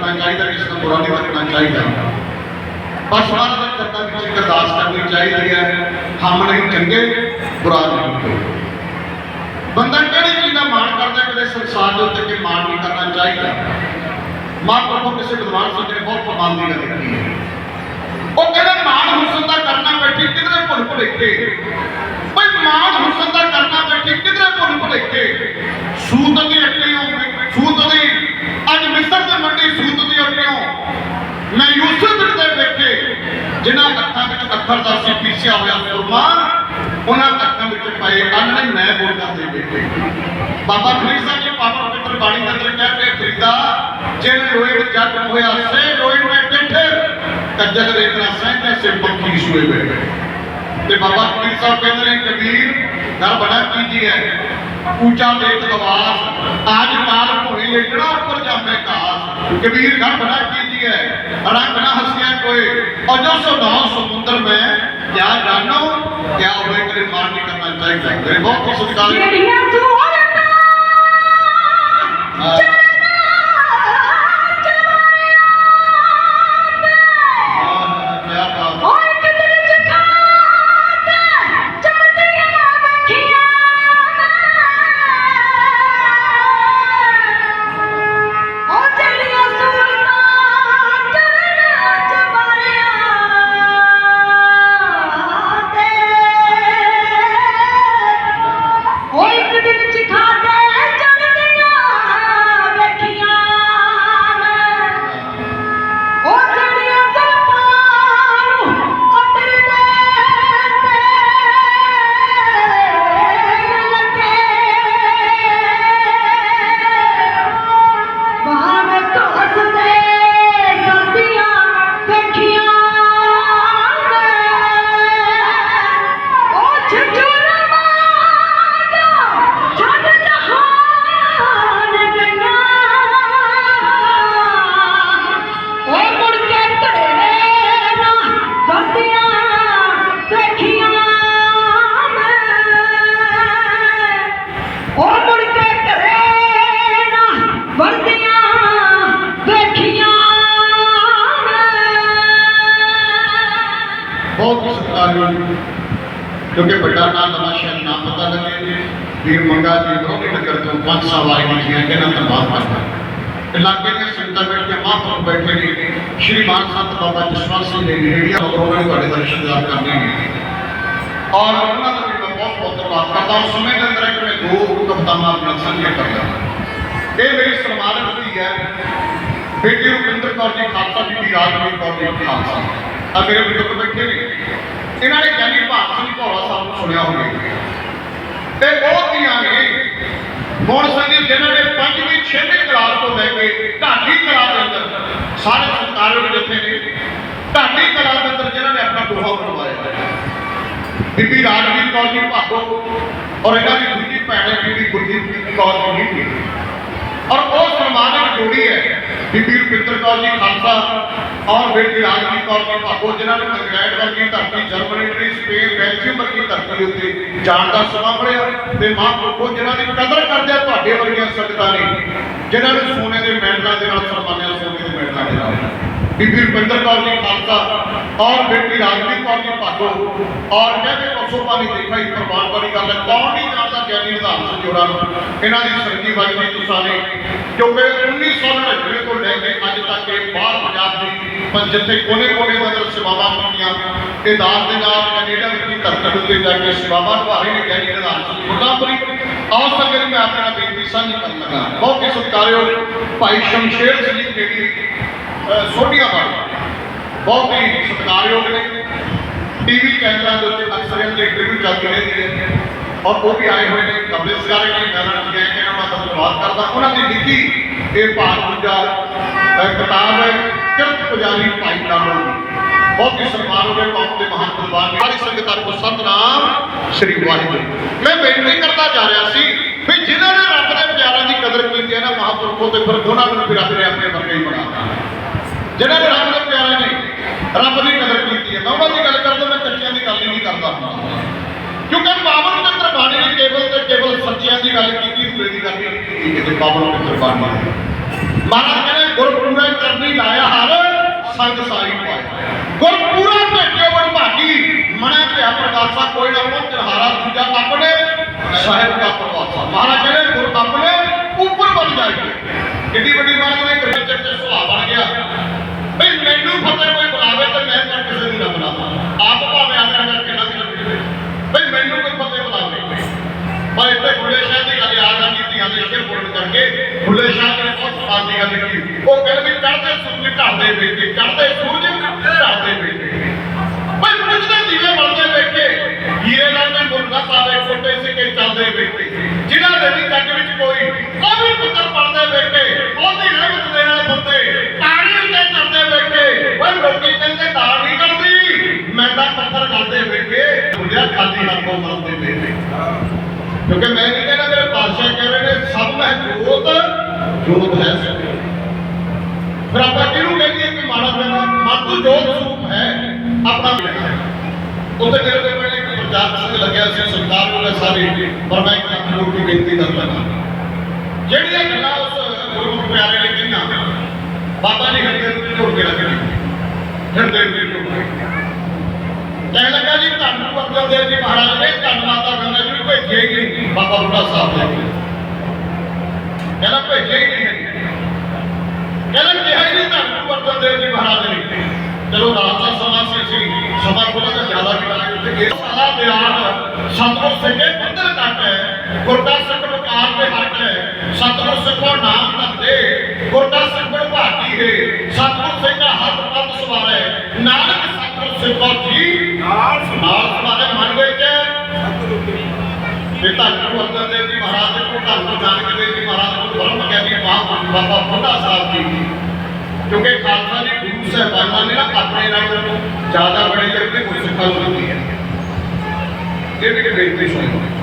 ਕਰਨਾ ਚਾਹੀਦਾ ਬਸ ਮਹਾਰਾਜ ਦੇ ਚਰਨਾਂ ਵਿੱਚ ਇੱਕ ਅਰਦਾਸ ਕਰਨੀ ਚਾਹੀਦੀ ਹੈ, ਹਮ ਨਹੀਂ ਚੰਗੇ, ਬੁਰਾ ਨਹੀਂ ਕੋਈ ਬੰਦਾ ਕਿਹੜੀ ਚੀਜ਼ ਦਾ ਮਾਣ ਕਰਦਾ ਕਦੇ ਸੰਸਾਰ ਦੇ ਉੱਤੇ ਕਿ ਮਾਣ ਨਹੀਂ ਕਰਨਾ ਚਾਹੀਦਾ। ਮਹਾਂਪੁਰਖੋਂ ਕਿਸੇ ਵਿਦਵਾਨ ਸੰਤ ਨੇ ਬਹੁਤ ਪਾਬੰਦੀ ਗੱਲ ਕੀਤੀ ਹੈ। ਉਹ ਕਹਿੰਦਾ, ਮਾਣ ਹੁਸਨ ਦਾ ਕਰਨਾ ਬੈਠੀ ਕਿਧਰੇ ਭੁੱਲ ਭੁਲੇਖੇ। ਬਈ ਮਾਣ ਹੁਸਨ ਦਾ ਕਰਨਾ ਬੈਠੀ ਕਿਧਰੇ ਭੁੱਲ ਭੁਲੇਖੇ। ਸੂਤ ਦੀ ਅੱਟਿਓ ਸੂਤ ਦੀ ਬਾਬਾ ਫਰੀਦ ਸਾਹਿਬ ਨੇ ਬਾਬਾ ਬਾਣੀ ਦੇ ਅੰਦਰ ਕਿਹਾ ਕਿ ਫਰੀਦਾ ਜਿਨ ਲੋਇ ਜੱਗ ਹੋਇਆ, ਸੇ ਲੋਇ ਮੈਂ ਡਿੱਠੇ ਤਜਗ ਰੇਤਨਾ ਸਹਿ ਸੇ ਪੱਕੀ ਸੋਏ ਬੈ ਤੇ ਬਾਬਾ ਫਰੀਦ ਸਾਹਿਬ ਕਹਿੰਦੇ ਨੇ, ਕਬੀਰ ਨਾ ਬੜਾ ਕੀਜੀ ਹੈ। ਉੱਚਾ ਦੇਖ ਦਵਾਸ ਆਜ ਕਾਲ ਭੋਏ ਲੇਟਣਾ ਉੱਪਰ ਜਾਵੇ ਕਾਸ। ਕਬੀਰ ਘਰ ਬੜਾ ਕੀਜੀ ਹੈ। ਅੜਾ ਬੜਾ ਹਸੀਆਂ ਕੋਏ ਔਰ ਜੋ ਸੋ ਸਮੁੰਦਰ ਮੈਂ क्या जानो क्या हुए करे मार नहीं करना चाहिए मेरे बहुत ही ਕਿਉਂਕਿ ਵੱਡਾ ਨਾਮ ਤਮਾਸ਼ਾ ਨਾ ਪਤਾ ਲੱਗੇ ਵੀਰ ਮੰਗਾ ਜੀ ਬਰੋੜੀ ਨਗਰ ਤੋਂ ਪੰਜ ਸਾਲ ਆਏ ਨੇ ਜਿਵੇਂ ਕਹਿੰਦਾ ਧੰਨਵਾਦ ਕਰਦਾ ਇਲਾਕੇ ਦੇ ਸੰਤਾਂ ਬੈਠ ਕੇ ਮਹਾਂਪੁਰਖ ਬੈਠੇ ਨੇ ਸ਼੍ਰੀ ਮਾਨ ਸੰਤ ਬਾਬਾ ਜਸਵੰਤ ਸਿੰਘ ਜੀ ਰੇਡੀਆ ਉਹਨਾਂ ਨੇ ਤੁਹਾਡੇ ਦਰਸ਼ਨ ਦਿਦਾਰ ਕਰਨੇ ਨੇ ਔਰ ਉਹਨਾਂ ਦਾ ਵੀ ਮੈਂ ਬਹੁਤ ਬਹੁਤ ਧੰਨਵਾਦ ਕਰਦਾ ਉਸ ਸਮੇਂ ਦੇ ਅੰਦਰ ਇੱਕ ਮੈਂ ਦੋ ਕਵਿਤਾਵਾਂ ਆਪਣੀਆਂ ਸਾਂਝੀਆਂ ਕਰਦਾ ਇਹ ਮੇਰੀ ਸਨਮਾਨਿਤ ਧੀ ਹੈ ਬੇਟੀ ਰੁਪਿੰਦਰ ਕੌਰ ਜੀ ਖਾਲਸਾ ਬੀਬੀ ਰਾਜਵੀਰ ਕੌਰ ਜੀ ਖਾਲਸਾ ਆ ਮੇਰੇ ਬਜ਼ੁਰਗ ਬੈਠੇ ਨੇ ਇਹਨਾਂ ਨੇ ਗਿਆਨੀ ਭਾਰਤ ਸਿੰਘ ਭੌਰਾ ਸਾਹਿਬ ਨੂੰ ਸੁਣਿਆ ਹੋਵੇ। ਤੇ ਉਹ ਨੇ ਮੋਹਨ ਸਿੰਘ ਜੀ, ਜਿਨ੍ਹਾਂ ਨੇ ਪੰਜਵੀਂ ਛੇਵੀਂ ਕਲਾਸ ਤੋਂ ਲੈ ਕੇ ਢਾਡੀ ਕਲਾਸ ਦੇ ਅੰਦਰ ਸਾਰੇ ਸਰਕਾਰੀ ਜਿੱਥੇ ਨੇ, ਢਾਡੀ ਕਲਾਸ ਦੇ ਅੰਦਰ ਜਿਨ੍ਹਾਂ ਨੇ ਆਪਣਾ ਦੋਹਾ ਬਣਵਾਇਆ। ਬੀਬੀ ਰਾਜਵੀਰ ਕੌਰ ਜੀ ਭਾਗੋ ਔਰ ਇਹਨਾਂ ਦੀ ਦੂਜੀ ਭੈਣ ਹੈ ਬੀਬੀ ਗੁਰਦੀਪ ਕੌਰ ਜੀ ਨੀਤੀ ਔਰ ਉਹ ਸਨਮਾਨਿਤ ਜੋੜੀ ਹੈ ਬੀਬੀ ਰੁਪਿੰਦਰ ਕੌਰ ਜੀ ਖਾਲਸਾ ਔਰ ਬੇਟੀ ਰਾਜਵੀਰ ਕੌਰ ਜੀ ਭਾਗੋ, ਜਿਨ੍ਹਾਂ ਨੇ ਇੰਗਲੈਂਡ ਵਰਗੀ ਧਰਤੀ ਜਰਮਨੀ ਧਰਤੀ ਉੱਤੇ ਜਾਣ ਦਾ ਸਮਾਂ ਮਿਲਿਆ ਤੇ ਮਾਂ ਜਿਨ੍ਹਾਂ ਦੀ ਕਦਰ ਕਰਦੇ ਆ, ਤੁਹਾਡੇ ਵਰਗੀਆਂ ਸੰਗਤਾਂ ਨੇ, ਜਿਨ੍ਹਾਂ ਨੂੰ ਸੋਨੇ ਦੇ ਮੈਡਲਾਂ ਦੇ ਨਾਲ ਸਨਮਾਨਿਆ ਸੋਨੇ ਦੇ ਮੈਡਲਾਂ ਦੇ ਨਾਲ। ਬੀਬੀ ਰੁਪਿੰਦਰ ਕੌਰ ਜੀ ਖਾਲਸਾ, ਔਰ ਬੇਟੀ ਰਾਜਵੀਰ ਕੌਰ ਜੀ ਭਾਗੋ, ਔਰ ਕਹਿੰਦੇ ਪਸ਼ੂਪਾ ਨਹੀਂ ਦੇਖਾ ਹੀ ਪ੍ਰਮਾਣ ਵਾਲੀ ਗੱਲ ਹੈ, ਕੌਣ ਨਹੀਂ ਜਾਣਦਾ ਗਿਆਨੀ ਨਿਧਾਨ ਸਿੰਘ ਜੋੜਾ ਨੂੰ ਇਹਨਾਂ ਦੀ ਸਰਗੀ ਵੱਜਦੀ ਤੁਸਾਂ ਨੇ, ਕਿਉਂਕਿ 1999 ਤੋਂ ਲੈ ਕੇ ਅੱਜ ਤੱਕ ਇਹ ਬਾਹਰ ਪੰਜਾਬ ਦੀ, ਪਰ ਜਿੱਥੇ ਕੋਨੇ ਕੋਨੇ ਦੇ ਸੇਵਾਵਾਂ ਕੀਤੀਆਂ ਇਹ ਦਾਸ ਦੇ ਨਾਲ ਕੈਨੇਡਾ ਵਿੱਚ ਧਰਤੀ ਉੱਤੇ ਜਾ ਕੇ ਸੇਵਾਵਾਂ ਨਿਭਾ ਨੇ ਗਿਆਨੀ ਨਿਧਾਨ ਸਿੰਘ ਗੁਰਦਾਸਪੁਰੀ ਆਓ ਸੰਗਤ ਮੈਂ ਆਪਣਾ ਬੇਨਤੀ ਸਾਂਝੀ ਕਰਨ ਲੱਗਾ। ਬਹੁਤ ਹੀ ਸਤਿਕਾਰਯੋਗ ਭਾਈ ਸ਼ਮਸ਼ੇਰ ਸਿੰਘ ਜੀ ਜਿਹੜੀ ਸੋਢੀਆਂ ਵਾਲੇ। ਬਹੁਤ ਹੀ ਸਤਿਕਾਰਯੋਗ ਨੇ ਟੀਵੀ ਚੈਨਲਾਂ ਦੇ ਉੱਤੇ ਅਕਸਰ ਇਹਨਾਂ ਦੇ ਇੰਟਰਵਿਊ ਚੱਲਦੇ ਰਹਿੰਦੇ ਨੇ। ਔਰ ਉਹ ਵੀ ਆਏ ਹੋਏ ਨੇ ਕਮਲੇ ਸਗਾਰੇ ਨੇ ਮੈਂ ਉਹਨਾਂ ਨੂੰ ਕਿਹਾ ਕਿ ਇਹਨਾਂ ਧੰਨਵਾਦ ਕਰਦਾ। ਉਹਨਾਂ ਦੀ ਲਿਖੀ ਇਹ ਭਾਗ ਦੂਜਾ ਕਿਤਾਬ ਹੈ, ਕਿਰਤ ਪੁਜਾਰੀ ਭਾਈ ਕਾਮਲ ਦੀ। ਬਹੁਤ ਹੀ ਸਨਮਾਨ ਉਹਦੇ ਕੌਮ ਦੇ ਮਹਾਨ ਵਿਦਵਾਨ ਨੇ ਸਾਰੀ ਸੰਗਤਾਂ ਨੂੰ ਸਤਨਾਮ, ਸ੍ਰੀ ਵਾਹਿਗੁਰੂ। ਮੈਂ ਬੇਨਤੀ ਕਰਦਾ ਜਾ ਰਿਹਾ ਸੀ ਵੀ ਜਿਨ੍ਹਾਂ ਨੇ ਰੱਬ ਦੇ ਪਿਆਰਾਂ ਦੀ ਕਦਰ ਕੀਤੀ ਹੈ ਨਾ, ਮਹਾਂਪੁਰਖੋਂ ਤੇ ਫਿਰ ਉਹਨਾਂ ਨੂੰ ਵੀ ਰੱਬ ਆਪਣੇ ਵਰਗੇ ਹੀ ਬਣਾਇਆ ਜਿਨ੍ਹਾਂ ਰੱਬ ਦੇ ਪਿਆਰੇ ਨੇ ਰੱਬ ਦੀ ਕਦਰ ਕੀਤੀ ਹੈ। ਮੈਂ ਉਹਨਾਂ ਦੀ ਗੱਲ ਕਰਦਾ, ਮੈਂ ਕੱਚਿਆਂ ਦੀ ਗੱਲ ਨਹੀਂ ਕਰਦਾ ਹੁੰਦਾ। ਕਿਉਂਕਿ ਪਾਵਨ ਮਿੱਤਰ ਬਾਣੀ ਨੇ ਕੇਵਲ ਤੇ ਕੇਵਲ ਸੱਚਿਆਂ ਦੀ ਗੱਲ ਕੀਤੀ ਦੂਰੇ ਦੀ ਗੱਲ ਨਹੀਂ ਕੀਤੀ ਕਿਤੇ ਪਾਵਨ ਮਿੱਤਰ ਬਾਣੀ ਨੇ ਮਹਾਰਾਜ ਕਹਿੰਦੇ ਗੁਰ ਪੂਰਾ ਕਰਨੀ ਲਾਇਆ ਹਰ ਪਾਇਆ ਗੁਰਪੂਰਾ ਭੇਜਿਓ ਵਡਭਾਗੀ ਮਣਾ ਤੇ ਪ੍ਰਗਾਸਾ ਕੋਈ ਨਾ ਕੋ ਤਿਹਾਰਾ ਦੂਜਾ ਆਪਣੇ ਸਾਹਿਬ ਦਾ ਪ੍ਰਵਾਸਾ। ਮਹਾਰਾਜ ਕਹਿੰਦੇ, ਗੁਰ ਆਪਣੇ ਉੱਪਰ ਬਣ ਜਾਈਏ। ਕਿੰਨੀ ਵੱਡੀ ਬਾਤ ਹੈ ਕਿ ਚੱਕ ਤੇ ਸੁਭਾਅ ਬਣ ਗਿਆ। ਬਈ ਮੈਨੂੰ ਫਤਿਹ ਕੋਈ ਬੁਲਾਵੇ ਤੇ ਮੈਂ ਤਾਂ ਕਿਸੇ ਨੂੰ ਨਾ ਬੁਲਾਵਾਂ। ਆਪ ਭਾਵੇਂ ਆਖਣਾ ਕਰਕੇ ਨਾ ਕਰੇ ਮੈਨੂੰ ਕੋਈ ਫਤਿਹ ਬੁਲਾਵੇ। ਪਰ ਇੱਥੇ ਖੁੱਲੇ ਸ਼ਾਹ ਦੀ ਗੱਲ ਯਾਦ ਆ ਕੀਤੀ ਆ ਦੇ ਪੂਰਨ ਕਰਕੇ। ਬੁੱਲੇ ਸ਼ਾਹ ਨੇ ਬਹੁਤ ਸਵਾਲ ਦੀ ਗੱਲ ਕੀਤੀ ਉਹ ਕਹਿੰਦੇ ਵੀ ਚੜ੍ਹਦੇ ਸੂਰਜ ਢਲਦੇ ਵੇਖੇ ਚੜ੍ਹਦੇ ਸੂਰਜ ਸਿੱਕੇ ਚੱਲਦੇ ਜਿਨ੍ਹਾਂ ਦੇ ਵੀ ਕੱਟ ਵਿੱਚ ਕੋਈ, ਉਹ ਵੀ ਪੁੱਤਰ ਪੜਦੇ ਵੇਖੇ ਉਹਦੀ ਰਹਿਮਤ ਦੇ ਨਾਲ ਬੰਦੇ ਤਾੜੀ ਉੱਤੇ ਚੜਦੇ ਵੇਖੇ ਓਏ ਲੋਕੀ ਕਹਿੰਦੇ ਤਾੜ ਨਹੀਂ ਕਰਦੀ ਮੈਂ ਤਾਂ ਪੱਥਰ ਕਰਦੇ ਵੇਖੇ ਮੁੰਡਿਆ ਖਾਲੀ ਹੱਥੋਂ ਮਰਦੇ ਵੇਖੇ ਕਿਉਂਕਿ ਮੈਂ ਨਹੀਂ ਕਹਿੰਦਾ ਮੇਰੇ ਪਾਤਸ਼ਾਹ ਕਹਿ ਰਹੇ ਨੇ, ਸਭ ਮਹਿ ਜੋਤ ਜੋਤ ਹੈ ਸਭ। ਫਿਰ ਆਪਾਂ ਕਿਹਨੂੰ ਕਹਿੰਦੇ ਕਿ ਮਾੜਾ ਕਹਿੰਦਾ ਮਨ ਤੋਂ ਜੋਤ ਸਰੂਪ ਹੈ, ਆਪਣਾ ਵੀ ਹੈ। ਉੱਥੇ ਸਿੰਘ ਲੱਗਿਆ ਸੀ, ਸਰਕਾਰ ਨੂੰ ਸਾਰੀ ਪਰ ਮੈਂ ਇੱਕ ਲੋਕ ਦੀ ਬੇਨਤੀ ਕਰਦਾ ਜਿਹੜੀਆਂ ਗੱਲਾਂ ਉਸ ਗੁਰੂ ਪਿਆਰੇ ਨੇ ਕਹੀਆਂ ਬਾਬਾ ਜੀ ਹਿਰਦੇ ਝੋਲ ਕੇ ਰੱਖੇ ਹਿਰਦੇ ਨੂੰ ਝੋਲ ਕੇ ਕਹਿਣ ਲੱਗਾ ਜੀ ਤੁਹਾਨੂੰ ਅਰਜਨ ਦੇਵ ਜੀ ਮਹਾਰਾਜ ਨੇ, ਧੰਨ ਮਾਤਾ ਗੰਗਾ ਜੀ ਨੂੰ ਭੇਜਿਆ ਹੀ ਬਾਬਾ ਬੁੱਢਾ ਸਾਹਿਬ ਲੈ ਕਹਿੰਦਾ ਭੇਜਿਆ ਹੀ ਕਹਿੰਦਾ ਕਿਹਾ ਹੀ ਨਹੀਂ ਤੁਹਾਨੂੰ ਅਰਜਨ ਦੇਵ ਜੀ ਮਹਾਰਾਜ ਨੇ। ਚਲੋ ਰਾਤ ਦਾ ਸਮਾਂ ਸੀ ਅਸੀਂ ਸਮਾਂ ਕੋਲ ਤਾਂ ਜ਼ਿਆਦਾ ਵੀ ਲਾਇਆ ਤੇ ਇਹ ਸਾਰਾ ਬਿਆਨ ਸਤਗੁਰ ਦੇ ਬੰਦਰ ਤੱਕ ਹੈ ਗੁਰਦਾ ਸਿੰਘ ਵਕਾਰ ਦੇ ਹੱਕ ਹੈ। ਸਤਗੁਰ ਕੋ ਨਾਮ ਧੰਦੇ ਗੁਰਦਾ ਸਿੰਘ ਭਾਗੀ ਹੈ। ਸਤਗੁਰ ਸਿੰਘ ਦਾ ਹੱਥ ਪੱਤ ਸਵਾਰੇ। ਨਾਨਕ ਸਤਗੁਰ ਕੋ ਜੀ ਨਾਲ ਨਾਲ ਸਵਾਰੇ ਮਨ ਵਿੱਚ। ਇਹ ਧੰਨ ਗੁਰੂ ਅਰਜਨ ਦੇਵ ਜੀ ਮਹਾਰਾਜ ਕੋ ਧੰਨ ਗੁਰੂ ਨਾਨਕ ਦੇਵ ਜੀ ਮਹਾਰਾਜ ਕੋ ਬ੍ਰਹਮ ਗਿਆਨੀ ਬਾਬਾ ਬਾਬਾ ਬੁੱਢਾ ਸਾਹਿਬ ਜੀ। ਕਿਉਂਕਿ ਖਾਲਸਾ ਜੀ ਸਾਹਿਬਾਨਾਂ ਨੇ ਨਾ ਆਪਣੇ ਨਾਲ ਜ਼ਿਆਦਾ ਬੜੇ ਕਰਕੇ ਕੋਈ ਸਿੱਖਾਂ ਨੂੰ ਹੈ ਇਹ ਵੀ ਕਿ ਬੇਨਤੀ ਸੁਣੋ।